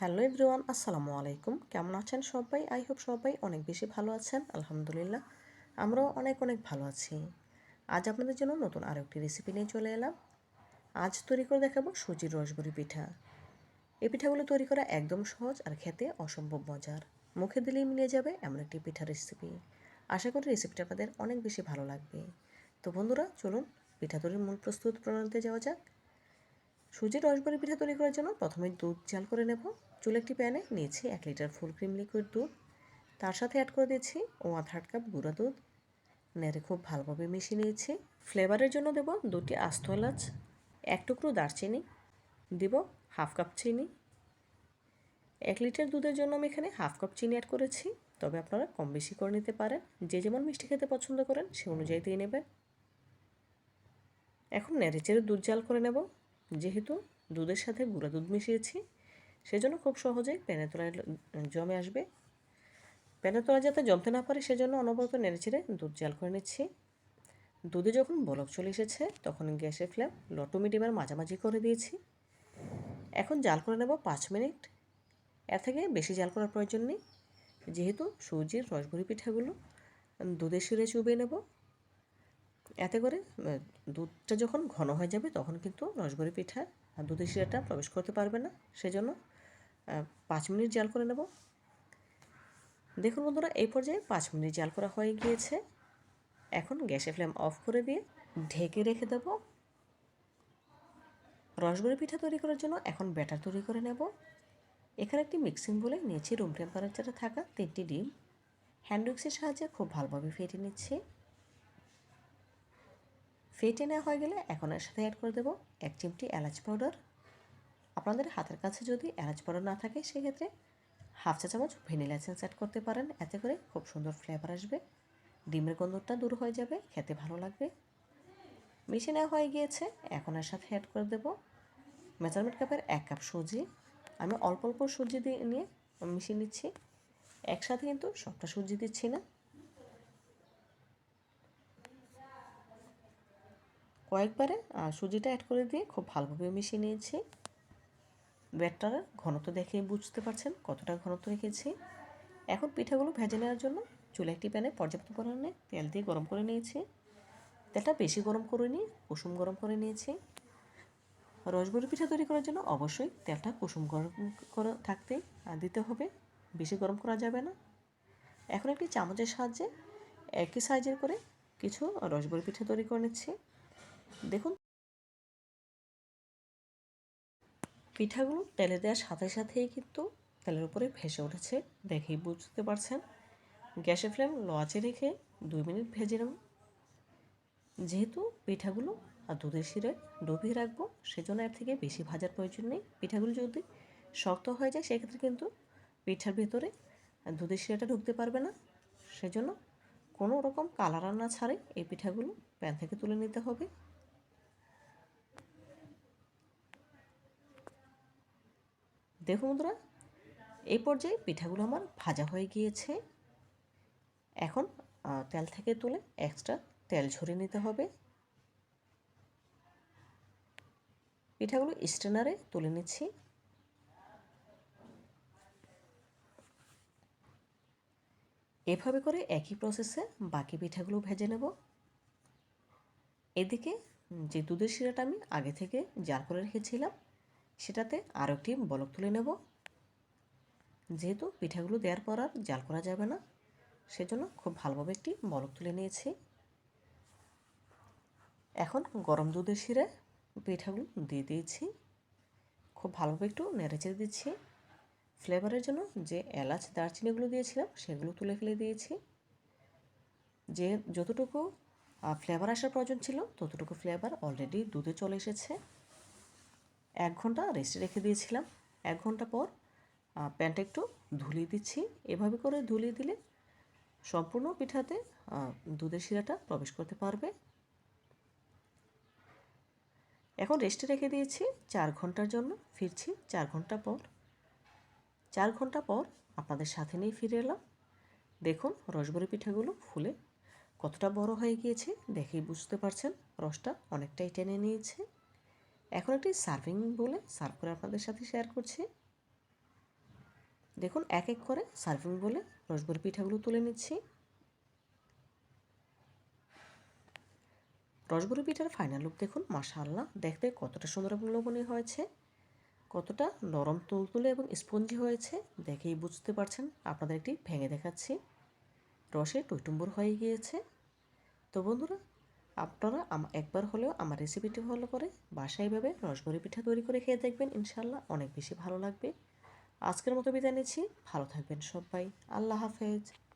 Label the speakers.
Speaker 1: Hello everyone, আসসালামু আলাইকুম। কেমন আছেন সবাই? আই হোপ সবাই অনেক বেশি ভালো আছেন, আলহামদুলিল্লাহ। আমরাও অনেক অনেক ভালো আছি। আজ আপনাদের জন্য নতুন আরও একটি রেসিপি নিয়ে চলে এলাম। আজ তৈরি করে দেখাবো সুজির রসবরি পিঠা। এই পিঠাগুলো তৈরি করা একদম সহজ আর খেতে অসম্ভব মজার। মুখে দিলেই মিলিয়ে যাবে এমন একটি পিঠা রেসিপি আশা করি রেসিপিটা আপনাদের অনেক বেশি ভালো লাগবে। তো বন্ধুরা, চলুন পিঠা তৈরির মূল প্রস্তুত প্রণালীতে যাওয়া যাক। সুজির রসবরি পিঠা তৈরি করার জন্য প্রথমে দুধ জাল করে নেব। চুলে একটি প্যানে নিয়েছি এক লিটার ফুল ক্রিম লিকুইড দুধ। তার সাথে অ্যাড করে দিয়েছি ওয়ান থার্ড কাপ গুঁড়া দুধ। নেড়ে খুব ভালোভাবে মিশিয়ে নিয়েছি। ফ্লেভারের জন্য দেব দুটি আস্ত এলাচ, এক টুকরো দারচিনি, দিব হাফ কাপ চিনি। এক লিটার দুধের জন্য আমি এখানে হাফ কাপ চিনি অ্যাড করেছি। তবে আপনারা কম বেশি করে নিতে পারেন। যে যেমন মিষ্টি খেতে পছন্দ করেন সে অনুযায়ী দিয়ে নেবেন। এখন নেড়ে চেড়ে দুধ জাল করে নেব। যেহেতু দুধের সাথে গুঁড়া দুধ মিশিয়েছি, সেজন্য খুব সহজেই প্যানের তলায় জমে আসবে। প্যানের তলায় যাতে জমতে না পারে, সেজন্য অনবরত নেড়েচেড়ে দুধ জাল করে নিচ্ছি। দুধে যখন বলক চলে এসেছে, তখন গ্যাসের ফ্লেম লো টু মিডিয়ামের মাঝামাঝি করে দিয়েছি। এখন জাল করে নেব পাঁচ মিনিট। এর থেকে বেশি জাল করার প্রয়োজন নেই। যেহেতু সুজির রসভরি পিঠাগুলো দুধে শিরে চুবিয়ে নেব। এতে করে দুধটা যখন ঘন হয়ে যাবে তখন কিন্তু রসবরি পিঠা আর দুধের শিরাটা প্রবেশ করতে পারবে না। সেজন্য পাঁচ মিনিট জাল করে নেব। দেখুন বন্ধুরা, এই পর্যায়ে পাঁচ মিনিট জাল করা হয়ে গিয়েছে। এখন গ্যাসের ফ্লেম অফ করে দিয়ে ঢেকে রেখে দেব। রসগোল্লা পিঠা তৈরি করার জন্য এখন ব্যাটার তৈরি করে নেব। এখানে একটি মিক্সিং বলে নিয়েছি। রুম টেম্পারেচারে থাকা তিনটি ডিম। হ্যান্ড উইক্সের সাহায্যে খুব ভালোভাবে ফেটে নিচ্ছি। ফেটে নেওয়া হয়ে গেলে এখন এর সাথে অ্যাড করে দেবো এক চিমটি এলাচ পাউডার আপনাদের হাতের কাছে যদি এলাচ পাউডার না থাকে, সেক্ষেত্রে হাফ চা চামচ ভ্যানিলা এসেন্স অ্যাড করতে পারেন। এতে করে খুব সুন্দর ফ্লেভার আসবে। ডিমের গন্ধটা দূর হয়ে যাবে, খেতে ভালো লাগবে। মিশিয়ে নেওয়া হয়ে গিয়েছে, এখন এর সাথে অ্যাড করে দেবো মেজারমেন্ট কাপের এক কাপ সুজি। আমি অল্প অল্প সুজি দিয়ে নিয়ে মিশিয়ে নিচ্ছি। একসাথে কিন্তু সবটা সুজি দিচ্ছি না। কয়েকবারে সুজিটা অ্যাড করে দিয়ে খুব ভালোভাবে মিশিয়ে নিয়েছি। ব্যাটারের ঘনত্ব দেখে বুঝতে পারছেন কতটা ঘনত্ব রেখেছি। এখন পিঠাগুলো ভেজে নেওয়ার জন্য চুলে একটি প্যানে পর্যাপ্ত পরিমাণে তেল দিয়ে গরম করে নিয়েছি। তেলটা বেশি গরম করে নিয়ে কুসুম গরম করে নিয়েছি। রসগোল্লা পিঠা তৈরি করার জন্য অবশ্যই তেলটা কুসুম গরম করে থাকতে দিতে হবে, বেশি গরম করা যাবে না। এখন একটি চামচের সাহায্যে একই সাইজের করে কিছু রসগোল্লা পিঠা তৈরি করে নিচ্ছি। দেখুন। পিঠাগুলো তেলে দেওয়ার সাথে সাথেই কিন্তু তেলের উপরে ভেসে উঠেছে দেখেই বুঝতে পারছেন। গ্যাসের ফ্লেম লোয়াচে রেখে দুই মিনিট ভেজে নেব। যেহেতু পিঠাগুলো আর দুধের শিরে ডুবিয়ে রাখব, সেজন্য এর থেকে বেশি ভাজার প্রয়োজন নেই। পিঠাগুলো যদি শক্ত হয়ে যায়, সেক্ষেত্রে কিন্তু পিঠার ভেতরে দুধের শিরাটা ঢুকতে পারবে না। সেজন্য কোনো রকম কালার না ছাড়ে এই পিঠাগুলো প্যান থেকে তুলে নিতে হবে। দেখুন বন্ধুরা, এই পর্যায়ে পিঠাগুলো আমার ভাজা হয়ে গিয়েছে। এখন তেল থেকে তুলে এক্সট্রা তেল ঝরিয়ে নিতে হবে। পিঠাগুলো স্টেনারে তুলে নিচ্ছি। এভাবে করে একই প্রসেসে বাকি পিঠাগুলো ভেজে নেব। এদিকে, যে দুধের শিরাটা আমি আগে থেকে জাল করে রেখেছিলাম সেটাতে আরও একটি বলক তুলে নেব। যেহেতু পিঠাগুলো দেওয়ার পর আর জাল করা যাবে না, সেজন্য খুব ভালোভাবে একটি বলক তুলে নিয়েছি। এখন গরম দুধের শিরে পিঠাগুলো দিয়ে দিয়েছি। খুব ভালোভাবে একটু নেড়েচেড়ে দিচ্ছি। ফ্লেভারের জন্য যে এলাচ, দারচিনিগুলো দিয়েছিলাম, সেগুলো তুলে ফেলে দিয়েছি। যে যতটুকু ফ্লেভার আসার প্রয়োজন ছিল, ততটুকু ফ্লেভার অলরেডি দুধে চলে এসেছে। এক ঘণ্টা রেস্টে রেখে দিয়েছিলাম। এক ঘণ্টা পর প্যানটা একটু ধুলিয়ে দিচ্ছি। এভাবে করে ধুলিয়ে দিলে সম্পূর্ণ পিঠাতে দুধের শিরাটা প্রবেশ করতে পারবে। এখন রেস্টে রেখে দিয়েছি চার ঘণ্টার জন্য। ফিরছি চার ঘণ্টা পর। চার ঘণ্টা পর আপনাদের সাথে নিয়ে ফিরে এলাম। দেখুন রসবরি পিঠাগুলো ফুলে কতটা বড় হয়ে গিয়েছে, দেখেই বুঝতে পারছেন রসটা অনেকটাই টেনে নিয়েছে। এখন একটি সার্ভিং বলে সার্ভ করে আপনাদের সাথে শেয়ার করছি। দেখুন, এক এক করে সার্ভিং বলে রসবরি পিঠাগুলো তুলে নিচ্ছি। রসবরি পিঠার ফাইনাল লুক দেখুন, মাশাআল্লাহ। দেখতে কতটা সুন্দর এবং লোভনীয় হয়েছে, কতটা নরম তুলতুলে এবং স্পঞ্জি হয়েছে, দেখেই বুঝতে পারছেন, আপনাদের একটি ভেঙে দেখাচ্ছি। রসে টইটুম্বুর হয়ে গিয়েছে। তো বন্ধুরা আপনারা একবার হলেও আমার রেসিপিটি ফলো করে বাসায় এভাবে রসবরি পিঠা তৈরি করে খেয়ে দেখবেন ইনশাল্লাহ অনেক বেশি ভালো লাগবে। আজকের মতো বিদায় নিচ্ছি, ভালো থাকবেন সবাই, আল্লাহ হাফেজ।